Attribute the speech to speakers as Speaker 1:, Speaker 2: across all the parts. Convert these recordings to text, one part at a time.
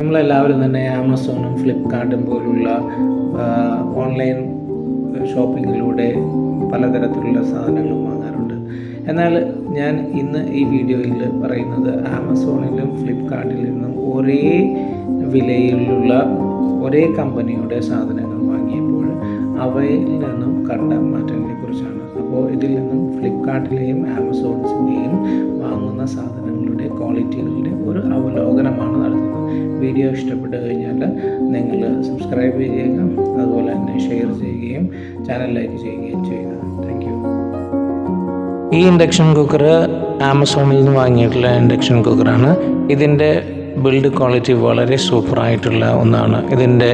Speaker 1: നമ്മളെല്ലാവരും തന്നെ ആമസോണും ഫ്ലിപ്കാർട്ടും പോലുള്ള ഓൺലൈൻ ഷോപ്പിങ്ങിലൂടെ പലതരത്തിലുള്ള സാധനങ്ങൾ വാങ്ങാറുണ്ട്. എന്നാൽ ഞാൻ ഇന്ന് ഈ വീഡിയോയിൽ പറയുന്നത് ആമസോണിലും ഫ്ലിപ്കാർട്ടിൽ നിന്നും ഒരേ വിലയിലുള്ള ഒരേ കമ്പനിയുടെ സാധനങ്ങൾ വാങ്ങിയപ്പോൾ അവയിൽ നിന്നും കണ്ട മാറ്റങ്ങളെ കുറിച്ചാണ് അപ്പോൾ ഇതിൽ നിന്നും ഫ്ലിപ്കാർട്ടിലെയും ആമസോൺസിന്റെയും വീഡിയോ ഇഷ്ടപ്പെട്ട് കഴിഞ്ഞാൽ നിങ്ങൾ സബ്സ്ക്രൈബ് ചെയ്യുക അതുപോലെ തന്നെ ഷെയർ ചെയ്യുകയും ചാനൽ ലൈക്ക് ചെയ്യുകയും ചെയ്യുക. താങ്ക് ഈ ഇൻഡക്ഷൻ കുക്കർ ആമസോണിൽ നിന്ന് വാങ്ങിയിട്ടുള്ള ഇൻഡക്ഷൻ കുക്കറാണ് ഇതിന്റെ ബിൽഡ് ക്വാളിറ്റി വളരെ സൂപ്പറായിട്ടുള്ള ഒന്നാണ്. ഇതിന്റെ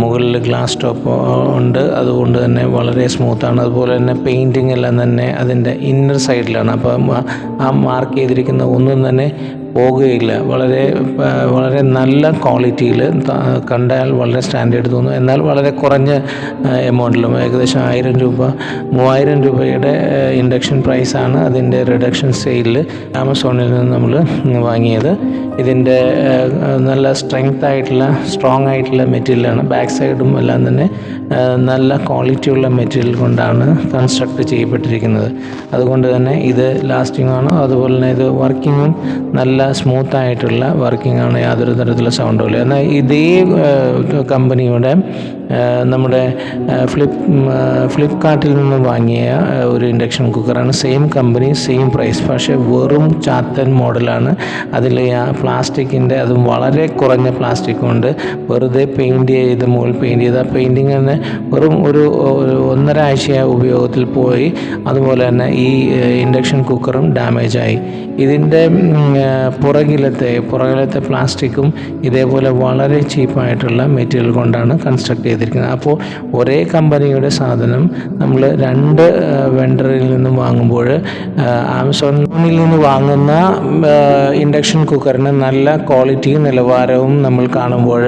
Speaker 1: മുകളിൽ ഗ്ലാസ് ടോപ്പ് ഉണ്ട്. അതുകൊണ്ട് തന്നെ വളരെ സ്മൂത്താണ് അതുപോലെ തന്നെ പെയിന്റിങ് എല്ലാം തന്നെ അതിന്റെ ഇന്നർ സൈഡിലാണ് അപ്പം ആ മാർക്ക് ചെയ്തിരിക്കുന്ന ഒന്നും തന്നെ പോകുകയില്ല. വളരെ വളരെ നല്ല ക്വാളിറ്റിയിൽ കണ്ടാൽ വളരെ സ്റ്റാൻഡേർഡ് തോന്നും. എന്നാൽ വളരെ കുറഞ്ഞ എമൗണ്ടിലും ഏകദേശം ആയിരം രൂപ മൂവായിരം രൂപയുടെ ഇൻഡക്ഷൻ പ്രൈസാണ് അതിന്റെ റിഡക്ഷൻ സെയിലിൽ ആമസോണിൽ നിന്ന് നമ്മൾ വാങ്ങിയത്. ഇതിന്റെ നല്ല സ്ട്രെങ്ത് ആയിട്ടുള്ള സ്ട്രോങ് ആയിട്ടുള്ള മെറ്റീരിയലാണ്. ബാക്ക് സൈഡും എല്ലാം തന്നെ നല്ല ക്വാളിറ്റിയുള്ള മെറ്റീരിയൽ കൊണ്ടാണ് കൺസ്ട്രക്ട് ചെയ്യപ്പെട്ടിരിക്കുന്നത്. അതുകൊണ്ട് തന്നെ ഇത് ലാസ്റ്റിംഗ് ആണ് അതുപോലെ തന്നെ ഇത് വർക്കിങ്ങും നല്ല സ്മൂത്ത് ആയിട്ടുള്ള വർക്കിംഗ് ആണ് യാതൊരു തരത്തിലുള്ള സൗണ്ടും ഇല്ല. എന്നാൽ ഇതേ കമ്പനിയുടെ നമ്മുടെ ഫ്ലിപ്പ് ഫ്ലിപ്കാർട്ടിൽ നിന്ന് വാങ്ങിയ ഒരു ഇൻഡക്ഷൻ കുക്കറാണ് സെയിം കമ്പനി സെയിം പ്രൈസ് പക്ഷേ വെറും ചാത്തൻ മോഡലാണ് അതിൽ പ്ലാസ്റ്റിക്കിന്റെ അതും വളരെ കുറഞ്ഞ പ്ലാസ്റ്റിക് കൊണ്ട് വെറുതെ പെയിന്റ് ചെയ്ത് മുകളിൽ പെയിന്റ് ചെയ്ത് ആ പെയിന്റിങ് തന്നെ വെറും ഒരു ഒന്നര ആഴ്ചയായ ഉപയോഗത്തിൽ പോയി. അതുപോലെ തന്നെ ഈ ഇൻഡക്ഷൻ കുക്കറും ഡാമേജായി ഇതിന്റെ പുറകിലത്തെ പുറകിലത്തെ പ്ലാസ്റ്റിക്കും ഇതേപോലെ വളരെ ചീപ്പായിട്ടുള്ള മെറ്റീരിയൽ കൊണ്ടാണ് കൺസ്ട്രക്ട് ചെയ്തിരിക്കുന്നത്. അപ്പോൾ ഒരേ കമ്പനിയുടെ സാധനം നമ്മൾ രണ്ട് വെണ്ടറിൽ നിന്നും വാങ്ങുമ്പോൾ ആമസോണിൽ നിന്ന് വാങ്ങുന്ന ഇൻഡക്ഷൻ കുക്കറിന് നല്ല ക്വാളിറ്റിയും നിലവാരവും നമ്മൾ കാണുമ്പോൾ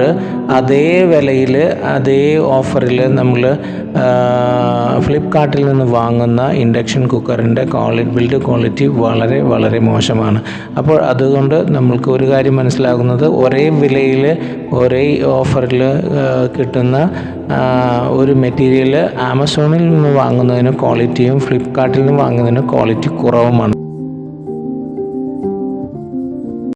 Speaker 1: അതേ വിലയിൽ അതേ ഓഫറിൽ നമ്മൾ ഫ്ലിപ്കാർട്ടിൽ നിന്ന് വാങ്ങുന്ന ഇൻഡക്ഷൻ കുക്കറിന്റെ ക്വാളിറ്റി ബിൽഡ് ക്വാളിറ്റി വളരെ വളരെ മോശമാണ്. അപ്പോൾ അതുകൊണ്ട് നമ്മൾക്ക് ഒരു കാര്യം മനസ്സിലാകുന്നത് ഒരേ വിലയിൽ ഒരേ ഓഫറിൽ കിട്ടുന്ന ഒരു മെറ്റീരിയൽ ആമസോണിൽ നിന്ന് വാങ്ങുന്നതിന് ക്വാളിറ്റിയും ഫ്ലിപ്കാർട്ടിൽ നിന്ന് വാങ്ങുന്നതിന് ക്വാളിറ്റി കുറവുമാണ്.